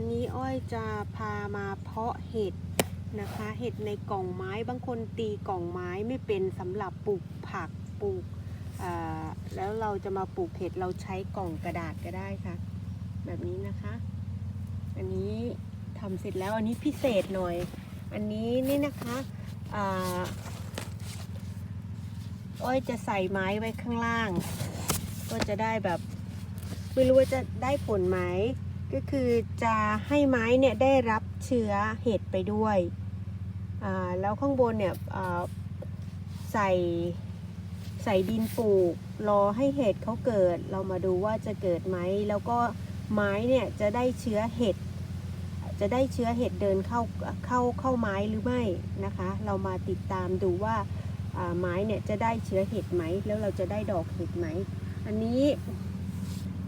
วันนี้อ้อยจะพามาเพาะเห็ดนะคะ เห็ดในกล่องไม้บางคนตีกล่องไม้ไม่เป็นสำหรับปลูกผักปลูกแล้วเราจะมาปลูกเห็ดเราใช้กล่องกระดาษก็ได้ค่ะ แบบนี้นะคะ อันนี้ทำเสร็จแล้วอันนี้พิเศษหน่อย อันนี้นี่นะคะอ้อยจะใส่ไม้ไว้ข้างล่าง ก็จะได้แบบไม่รู้ว่าจะได้ผลไหม ก็คือจะให้ไม้เนี่ยได้รับเชื้อเห็ดไปด้วยอ่าแล้วข้างบนเนี่ยอ่าใส่ใส่ดินปลูกรอให้เห็ดเขาเกิด เรามาดูว่าจะเกิดไหมแล้วก็ไม้เนี่ยจะได้เชื้อเห็ดจะได้เชื้อเห็ดเดินเข้าเข้าเข้าไม้หรือไม่นะคะ เรามาติดตามดูว่าอ่าไม้เนี่ยจะได้เชื้อเห็ดไหมแล้วเราจะได้ดอกเห็ดไหม อันนี้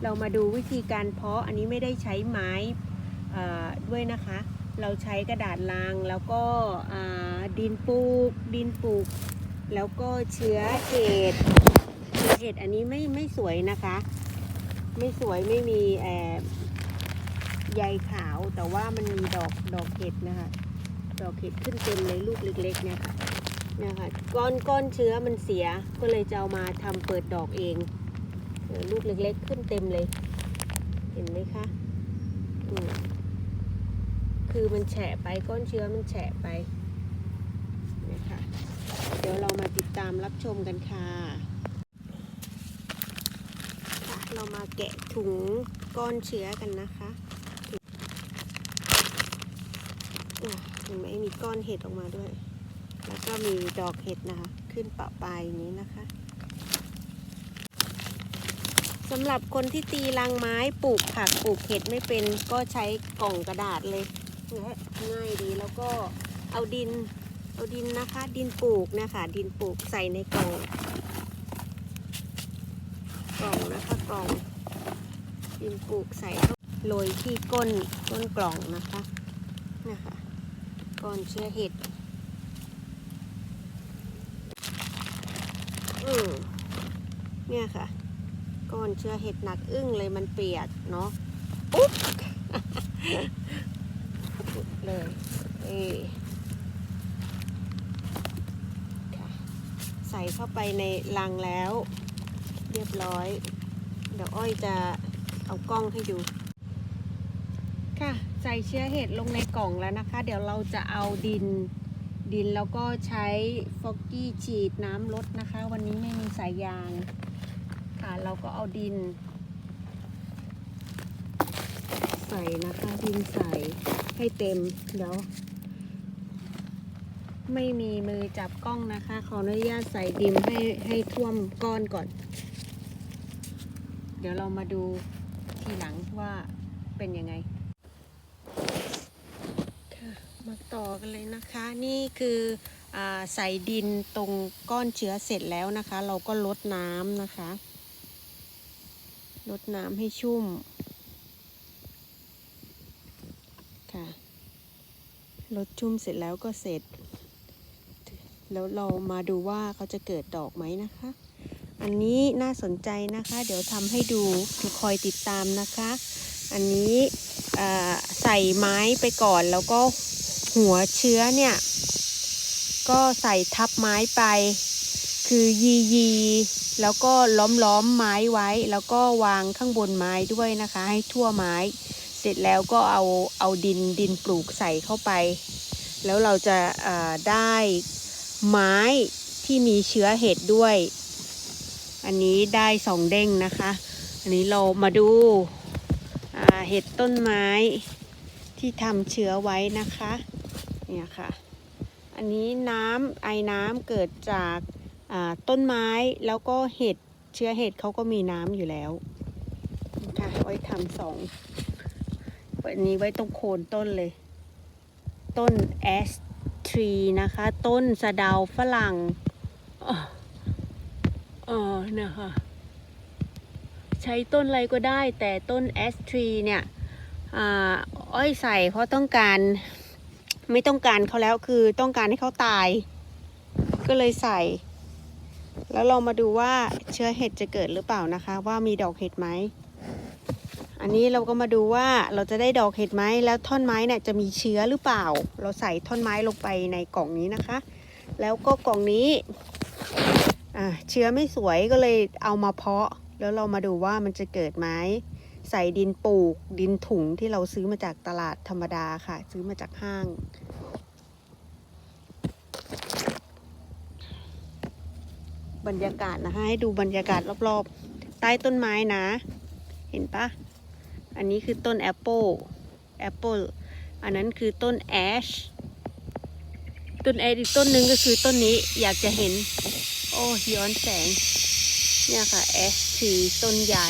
เรามาดูวิธีการเพาะอันนี้ไม่ได้ใช้ไม้ด้วยนะคะ เราใช้กระดาษรางแล้วก็ดินปลูก ดินปลูก แล้วก็เชื้อเห็ดเชื้อเห็ดอันนี้ไม่ไม่สวยนะคะ ไม่สวยไม่มีแอบใยขาวแต่ว่ามันมีดอกดอกเห็ดนะคะ ดอกเห็ดขึ้นเต็มเลยลูกเล็กๆเนี่ยค่ะเนี่ยค่ะก้อนก้อนเชื้อมันเสียก็เลยจะเอามาทำเปิดดอกเอง ลูกเล็กๆ ขึ้นเต็มเลย เห็นไหมคะคือมันแฉะไปก้อนเชื้อมันแฉะไปเนี่ยค่ะเดี๋ยวเรามาติดตามรับชมกันค่ะ เรามาแกะถุงก้อนเชื้อกันนะคะอะเห็นไหมมีก้อนเห็ดออกมาด้วย แล้วก็มีดอกเห็ดนะคะ ขึ้นปะปลายอย่างนี้นะคะ สำหรับคนที่ตีรังไม้ปลูกผักปลูกเห็ดไม่เป็นก็ใช้กล่องกระดาษเลยง่ายดีแล้วก็เอาดินเอาดินนะคะ ดินปลูกนะคะดินปลูกใส่ในกล่องกล่องนะคะกล่อง ดินปลูกใส่โรยที่ก้นก้นกล่องนะคะนะคะก้อนเชื้อเห็ดอืมเนี่ยค่ะ ก้อนเชื้อเห็ดหนักอึ้งเลยมันเปียกเนาะอุ๊บอุ๊บเลยเอใส่เข้าไปในลังแล้ว เรียบร้อย เดี๋ยวอ้อยจะเอากล้องให้ดู ค่ะ ใส่เชื้อเห็ดลงในกล่องแล้วนะคะ เดี๋ยวเราจะเอาดินดินแล้วก็ใช้ฟอกกี้ฉีดน้ำลดนะคะ วันนี้ไม่มีสายยาง เราก็เอาดิน ใส่นะคะ ดินใส่ให้เต็ม เดี๋ยว ไม่มีมือจับกล้องนะคะ ขออนุญาตใส่ดินให้ให้ท่วมก้อนก่อน เดี๋ยวเรามาดูทีหลังว่าเป็นยังไงค่ะมาต่อกันเลยนะคะ นี่คืออใส่ดินตรงก้อนเชื้อเสร็จแล้วนะคะ เราก็ลดน้ำนะคะ ลดน้ำให้ชุ่ม ค่ะลดชุ่มเสร็จแล้วก็เสร็จ แล้วเรามาดูว่าเขาจะเกิดดอกไหมนะคะ อันนี้น่าสนใจนะคะ เดี๋ยวทำให้ดูคอยติดตามนะคะ อันนี้ใส่ไม้ไปก่อนแล้วก็หัวเชื้อเนี่ย ก็ใส่ทับไม้ไป คือยียีแล้วก็ล้อมล้อมไม้ไว้ แล้วก็วางข้างบนไม้ด้วยนะคะ ให้ทั่วไม้ เสร็จแล้วก็เอาเอาดินดินปลูกใส่เข้าไป แล้วเราจะาได้ไม้ที่มีเชื้อเห็ดด้วย อันนี้ได้สองเด้งนะคะ อันนี้เรามาดูาเห็ดต้นไม้ที่ทำเชื้อไว้นะคะ เนี่ยค่ะ อันนี้น้ำไอ้น้ำเกิดจาก ต้นไม้แล้วก็เห็ดเชื้อเห็ดเขาก็มีน้ำอยู่แล้วนะคะไว้ทำสองอันนี้ไว้ตรงโคนต้นเลย ต้นแอสทรีนะคะ ต้นสะเดาฝรั่งอ๋อออนี่ยค่ะใช้ต้นอะไรก็ได้แต่ต้นแอสทรีเนี่ยอ้อยใส่เพราะต้องการไม่ต้องการเขาแล้วคือต้องการให้เขาตาย ก็เลยใส่ แล้วเรามาดูว่าเชื้อเห็ดจะเกิดหรือเปล่านะคะ ว่ามีดอกเห็ดไหม อันนี้เราก็มาดูว่าเราจะได้ดอกเห็ดไหมแล้วท่อนไม้เนี่ยจะมีเชื้อหรือเปล่า เราใส่ท่อนไม้ลงไปในกล่องนี้นะคะ แล้วก็กล่องนี้เชื้อไม่สวยก็เลยเอามาเพาะ แล้วเรามาดูว่ามันจะเกิดไหมใส่ดินปลูกดินถุงที่เราซื้อมาจากตลาดธรรมดาค่ะ ซื้อมาจากห้าง บรรยากาศนะคะให้ดูบรรยากาศรอบๆ ใต้ต้นไม้นะ เห็นปะอันนี้คือต้นแอปเปิลแอปเปิลอันนั้นคือต้นแอชต้นแอชอีกต้นหนึ่งก็คือต้นนี้อยากจะเห็น โอ้ย้อนแสง เนี่ยค่ะแอชทีต้นใหญ่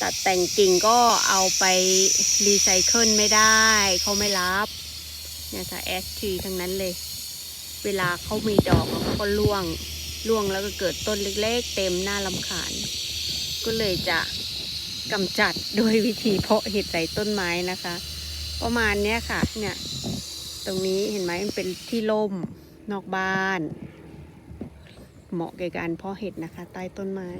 ตัดแต่งกิ่งก็เอาไปรีไซเคิลไม่ได้ เขาไม่รับเนี่ยค่ะแอชทีทั้งนั้นเลย เวลาเขามีดอกเขาก็ร่วงร่วงแล้วก็เกิดต้นเล็กๆ เต็มหน้าลำคาญก็เลยจะกำจัดโดยวิธีเพาะเห็ดใส่ต้นไม้นะคะ ประมาณเนี้ยค่ะเนี่ยตรงนี้เห็นไหมมันเป็นที่ร่มนอกบ้าน เหมาะแก่การเพาะเห็ดนะคะ ใต้ต้นไม้